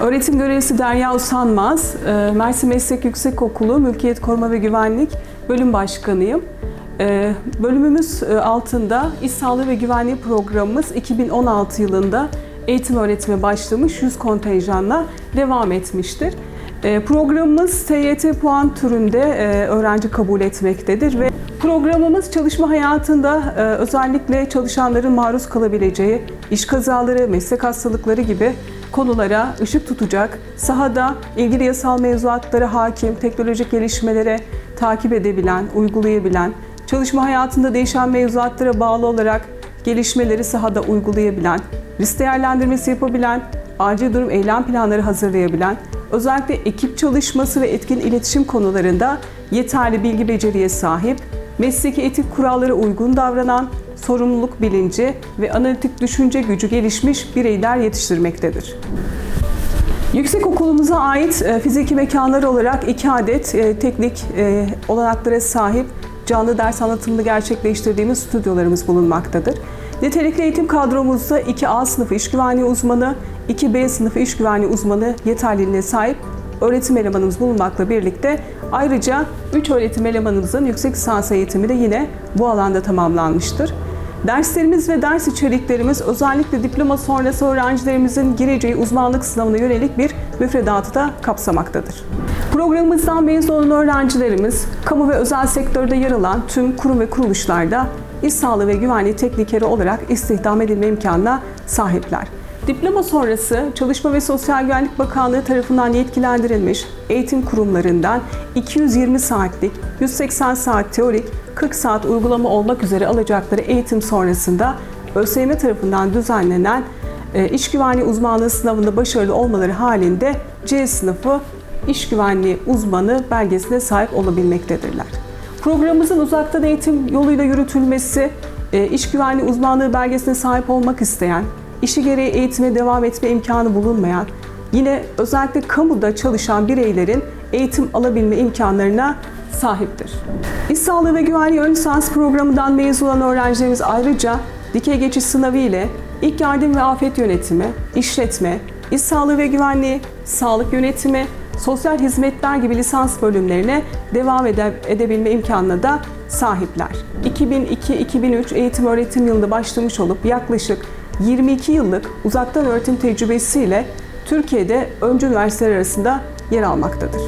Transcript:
Öğretim görevlisi Derya Usanmaz, e, Mersin Meslek Yüksekokulu Mülkiyet Koruma ve Güvenlik Bölüm Başkanıyım. E, Bölümümüz e, altında İş Sağlığı ve Güvenliği programımız 2016 yılında eğitim öğretime başlamış 100 kontenjanla devam etmiştir. E, Programımız TYT puan türünde e, öğrenci kabul etmektedir ve programımız çalışma hayatında e, özellikle çalışanların maruz kalabileceği iş kazaları, meslek hastalıkları gibi konulara ışık tutacak, sahada ilgili yasal mevzuatlara hakim, teknolojik gelişmelere takip edebilen, uygulayabilen, çalışma hayatında değişen mevzuatlara bağlı olarak gelişmeleri sahada uygulayabilen, risk değerlendirmesi yapabilen, acil durum eylem planları hazırlayabilen, özellikle ekip çalışması ve etkin iletişim konularında yeterli bilgi beceriye sahip, mesleki etik kurallara uygun davranan, sorumluluk bilinci ve analitik düşünce gücü gelişmiş bireyler yetiştirmektedir. Yüksek okulumuza ait e, fiziki mekanlar olarak iki adet e, teknik e, olanaklara sahip canlı ders anlatımını gerçekleştirdiğimiz stüdyolarımız bulunmaktadır. Nitelikli eğitim kadromuzda 2A sınıfı iş güvenliği uzmanı, 2B sınıfı iş güvenliği uzmanı yeterliliğine sahip öğretim elemanımız bulunmakla birlikte ayrıca 3 öğretim elemanımızın yüksek lisans eğitimi de yine bu alanda tamamlanmıştır. Derslerimiz ve ders içeriklerimiz özellikle diploma sonrası öğrencilerimizin gireceği uzmanlık sınavına yönelik bir müfredatı da kapsamaktadır. Programımızdan mezun olan öğrencilerimiz, kamu ve özel sektörde yer alan tüm kurum ve kuruluşlarda iş sağlığı ve güvenliği teknikeri olarak istihdam edilme imkanına sahipler. Diploma sonrası Çalışma ve Sosyal Güvenlik Bakanlığı tarafından yetkilendirilmiş eğitim kurumlarından 220 saatlik, 180 saat teorik, 40 saat uygulama olmak üzere alacakları eğitim sonrasında ÖSYM tarafından düzenlenen e, iş güvenliği uzmanlığı sınavında başarılı olmaları halinde C sınıfı iş güvenliği uzmanı belgesine sahip olabilmektedirler. Programımızın uzaktan eğitim yoluyla yürütülmesi, e, iş güvenliği uzmanlığı belgesine sahip olmak isteyen, işi gereği eğitime devam etme imkanı bulunmayan, yine özellikle kamuda çalışan bireylerin eğitim alabilme imkanlarına sahiptir. İş Sağlığı ve Güvenliği Ön Lisans programından mezun olan öğrencilerimiz ayrıca dikey geçiş sınavı ile ilk yardım ve afet yönetimi, işletme, iş sağlığı ve güvenliği, sağlık yönetimi, sosyal hizmetler gibi lisans bölümlerine devam ede- edebilme imkanına da sahipler. 2002-2003 eğitim öğretim yılında başlamış olup yaklaşık 22 yıllık uzaktan öğretim tecrübesiyle Türkiye'de öncü üniversiteler arasında yer almaktadır.